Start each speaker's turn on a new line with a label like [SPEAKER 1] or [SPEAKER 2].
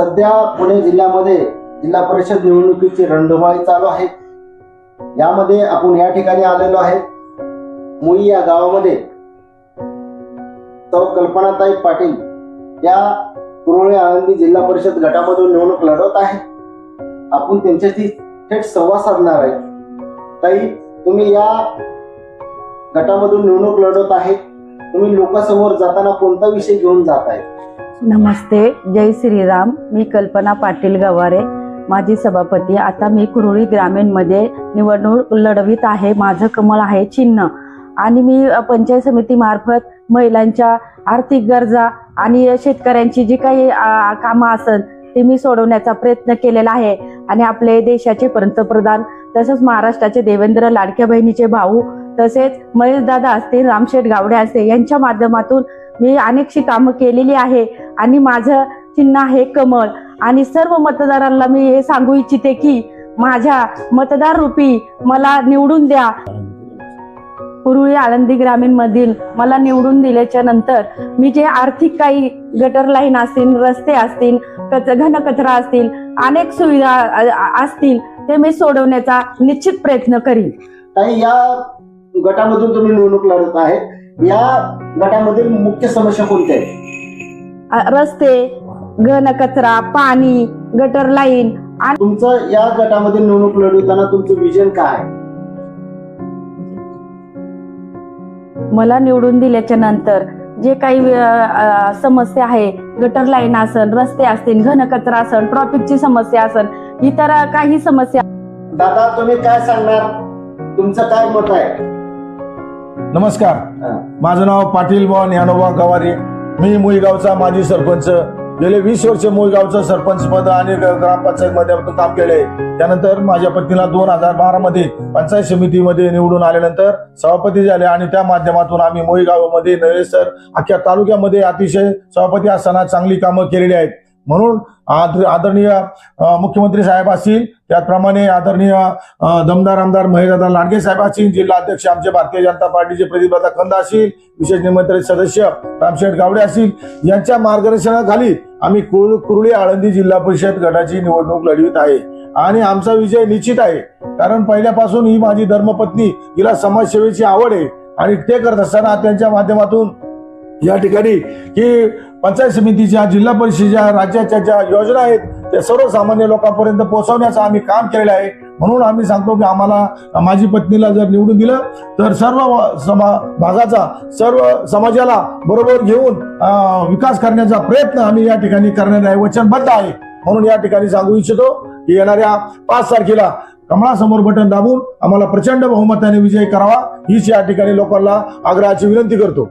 [SPEAKER 1] सध्या पुणे जिल्ह्यामध्ये जिल्हा परिषद निवडणुकीची रणधुमाळी चालू आहे. यामध्ये आपण या ठिकाणी आलेलो आहे. मुई या गावामध्ये सौ कल्पनाताई पाटील या कुरुळे आनंदी जिल्हा परिषद गटामधून निवडणूक लढवत आहे. आपण त्यांच्याशी थेट संवाद साधणार आहे. ताई तुम्ही या गटामधून निवडणूक लढवत आहे. तुम्ही लोकांसमोर जाताना कोणता विषय घेऊन जात आहे?
[SPEAKER 2] नमस्ते जय श्रीराम. मी कल्पना पाटील गवारे माझी सभापती. आता मी कुरुळी ग्रामीणमध्ये निवडणूक लढवित आहे. माझं कमळ आहे चिन्ह. आणि मी पंचायत समितीमार्फत महिलांच्या आर्थिक गरजा आणि शेतकऱ्यांची जी काही कामं असेल ते मी सोडवण्याचा प्रयत्न केलेला आहे. आणि आपले देशाचे पंतप्रधान तसंच महाराष्ट्राचे देवेंद्र लाडक्या बहिणीचे भाऊ तसेच महेशदादा असतील रामशेठ गावडे असतील यांच्या माध्यमातून मी अनेकशी कामं केलेली आहे आणि माझं चिन्ह आहे कमळ. आणि सर्व मतदारांना मी हे सांगू इच्छिते की माझ्या मतदार रूपी मला निवडून द्या. पूर्वी आळंदी ग्रामीण मधील मला निवडून दिल्याच्या नंतर मी जे आर्थिक काही गटर लाईन असतील रस्ते असतील कच घनकचरा असतील अनेक सुविधा असतील ते मी सोडवण्याचा निश्चित प्रयत्न करीन.
[SPEAKER 1] या गटामधून तुम्ही निवडणूक लढत आहे या गटामधील मुख्य समस्या कोणत्या आहेत?
[SPEAKER 2] रस्ते घनकचरा पाणी गटर लाईन आणि
[SPEAKER 1] तुमचं या गटामध्ये निवडणूक लढवताना तुमचं विजन काय आहे?
[SPEAKER 2] मला निवडून दिल्याच्या नंतर जे काही अ, अ, समस्या आहे गटर लाईन असन रस्ते असतील घनकचरा असन ट्रॉफिकची समस्या असन इतर काही समस्या
[SPEAKER 1] दादा तुम्ही काय सांगणार? तुमचं काय मत आहे?
[SPEAKER 3] नमस्कार. माझं नाव पाटील मोहन यानोबा गवारी. मी मुईगावचा माजी सरपंच. गेले वीस वर्ष मुईगावचं सरपंच पद आणि ग्रामपंचायत मध्ये काम केले त्यानंतर माझ्या पत्नीला दोन हजार बारा मध्ये पंचायत समितीमध्ये निवडून आल्यानंतर सभापती झाले आणि त्या माध्यमातून आम्ही मोईगावामध्ये नव्हे सर अख्ख्या तालुक्यामध्ये अतिशय सभापती असताना चांगली कामं केलेली आहेत. म्हणून आद- आदरणीय मुख्यमंत्री साहेब असतील त्याचप्रमाणे आदरणीय दमदार आमदार महेशदादा लांडगे साहेब असतील जिल्हा अध्यक्ष आमचे भारतीय जनता पार्टीचे प्रतिभाता खंद असतील विशेष निमंत्रित सदस्य रामशेठ गावडे असतील यांच्या मार्गदर्शनाखाली आम्ही कुर- कुरळी आळंदी जिल्हा परिषद गटाची निवडणूक लढवित आहे. आणि आमचा विजय निश्चित आहे. कारण पहिल्यापासून ही माझी धर्मपत्नी हिला समाजसेवेची आवड आहे. आणि ते करत असताना त्यांच्या माध्यमातून या ठिकाणी की पंचायत समितीच्या जिल्हा परिषदेच्या राज्याच्या ज्या योजना आहेत त्या सर्वसामान्य लोकांपर्यंत पोहोचवण्याचं आम्ही काम केलेलं आहे. म्हणून आम्ही सांगतो की आम्हाला माझी पत्नीला जर निवडून दिलं तर सर्व समा भागाचा सर्व समाजाला बरोबर घेऊन विकास करण्याचा प्रयत्न आम्ही या ठिकाणी करणार आहे. वचनबद्ध आहे. म्हणून या ठिकाणी सांगू इच्छितो की येणाऱ्या पाच तारखेला कमळासमोर बटन दाबून आम्हाला प्रचंड बहुमताने विजय करावा हीच या ठिकाणी लोकांना आग्रहाची विनंती करतो.